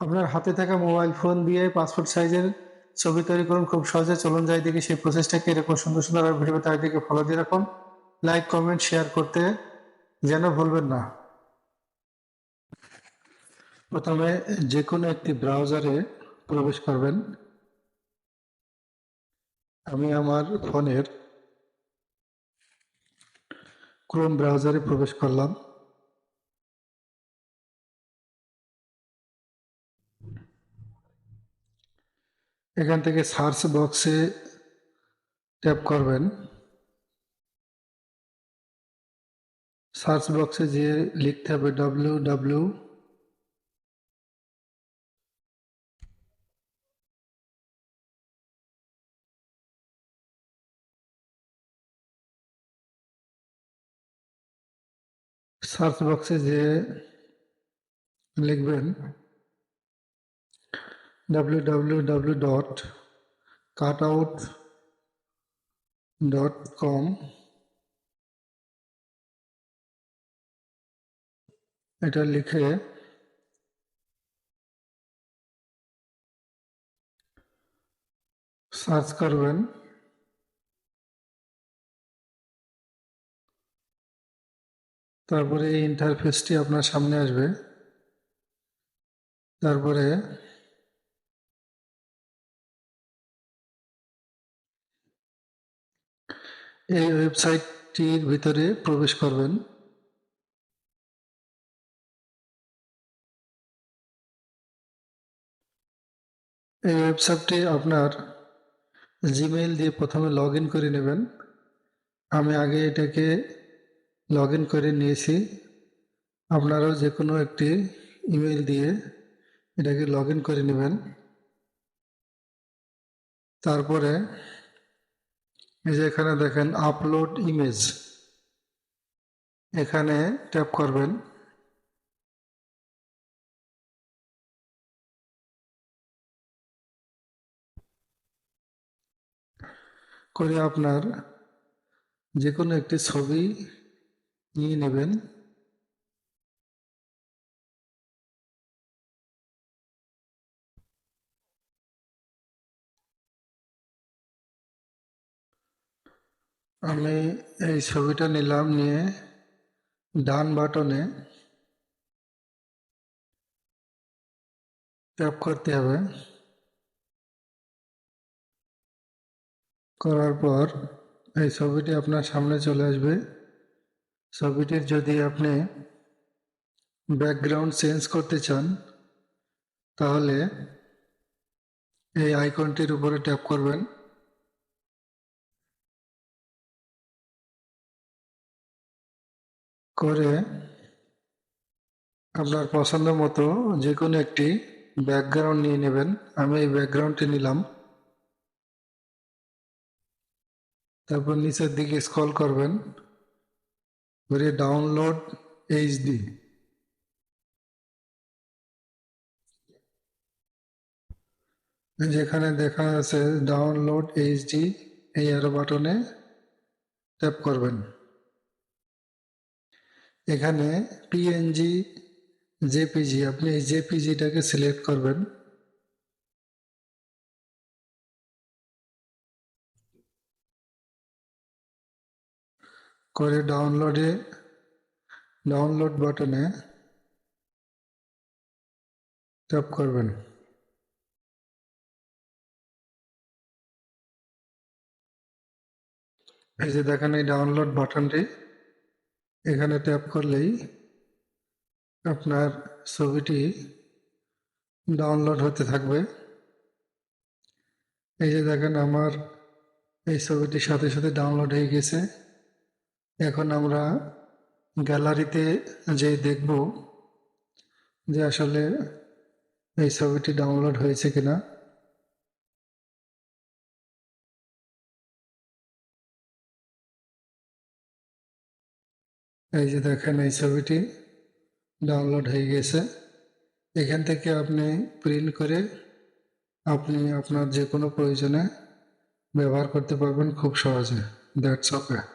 আপনার হাতে থাকা মোবাইল ফোন দিয়ে পাসপোর্ট সাইজের ছবি তৈরি করুন। খুব সহজে চলুন যাই দেখি সেই প্রসেসটাকে এরকম সুন্দর সুন্দর আর ভিডিও তার দিকে ফলো দিয়ে রাখুন। লাইক কমেন্ট শেয়ার করতে যেন ভুলবেন না। প্রথমে যে কোনো একটি ব্রাউজারে প্রবেশ করবেন। আমি আমার ফোনের ক্রোম ব্রাউজারে প্রবেশ করলাম। এখান থেকে সার্চ বক্সে ট্যাপ করবেন। সার্চ বক্সে যে লিখতে হবে ডাব্লিউ ডাব্লিউ সার্চ বক্সে যে লিখবেন। Www dot cut out dot com এটা লিখে সার্চ করবেন। তারপরে এই ইন্টারফেসটি আপনার সামনে আসবে। তারপরে এই ওয়েবসাইটটির ভিতরে প্রবেশ করবেন। এই ওয়েবসাইটটি আপনার জিমেইল দিয়ে প্রথমে লগ করে নেবেন। আমি আগে এটাকে লগ করে নিয়েছি। আপনারাও যে কোনো একটি ইমেল দিয়ে এটাকে লগ করে নেবেন। তারপরে এই যে এখানে দেখেন আপলোড ইমেজ এখানে ট্যাপ করবেন। করে আপনার যে কোনো একটি ছবি নিয়ে নেবেন। আমি এই ছবিটা নিলাম নিয়ে ডান বাটনে ট্যাপ করতে হবে। করার পর এই ছবিটি আপনার সামনে চলে আসবে। ছবিটির যদি আপনি ব্যাকগ্রাউন্ড চেঞ্জ করতে চান, তাহলে এই আইকনটির উপরে ট্যাপ করবেন। করে আপনার পছন্দ মতো যে কোনো একটি ব্যাকগ্রাউন্ড নিয়ে নেবেন। আমি এই ব্যাকগ্রাউন্ডটি নিলাম। তারপর নিচের দিকে স্ক্রল করবেন। করে ডাউনলোড এইচডি। যেখানে দেখা আছে ডাউনলোড এইচডি এই অ্যারো বাটনে ট্যাপ করবেন। এখানে পিএনজি জেপিজি আপনি এই জেপিজিটাকে সিলেক্ট করবেন। করে ডাউনলোডে ডাউনলোড বাটনে ট্যাপ করবেন। এই যে দেখেন এই ডাউনলোড বাটনটি এখানে ট্যাপ করলেই আপনার ছবিটি ডাউনলোড হতে থাকবে। এই যে দেখেন আমার এই ছবিটি সাথে সাথে ডাউনলোড হয়ে গেছে। এখন আমরা গ্যালারিতে যে দেখব যে আসলে এই ছবিটি ডাউনলোড হয়েছে কিনা। এই যে দেখেন, এই ছবিটি ডাউনলোড হয়ে গেছে। এখান থেকে আপনি প্রিন্ট করে আপনি আপনার যে কোনো প্রয়োজনে ব্যবহার করতে পারবেন খুব সহজে। That's okay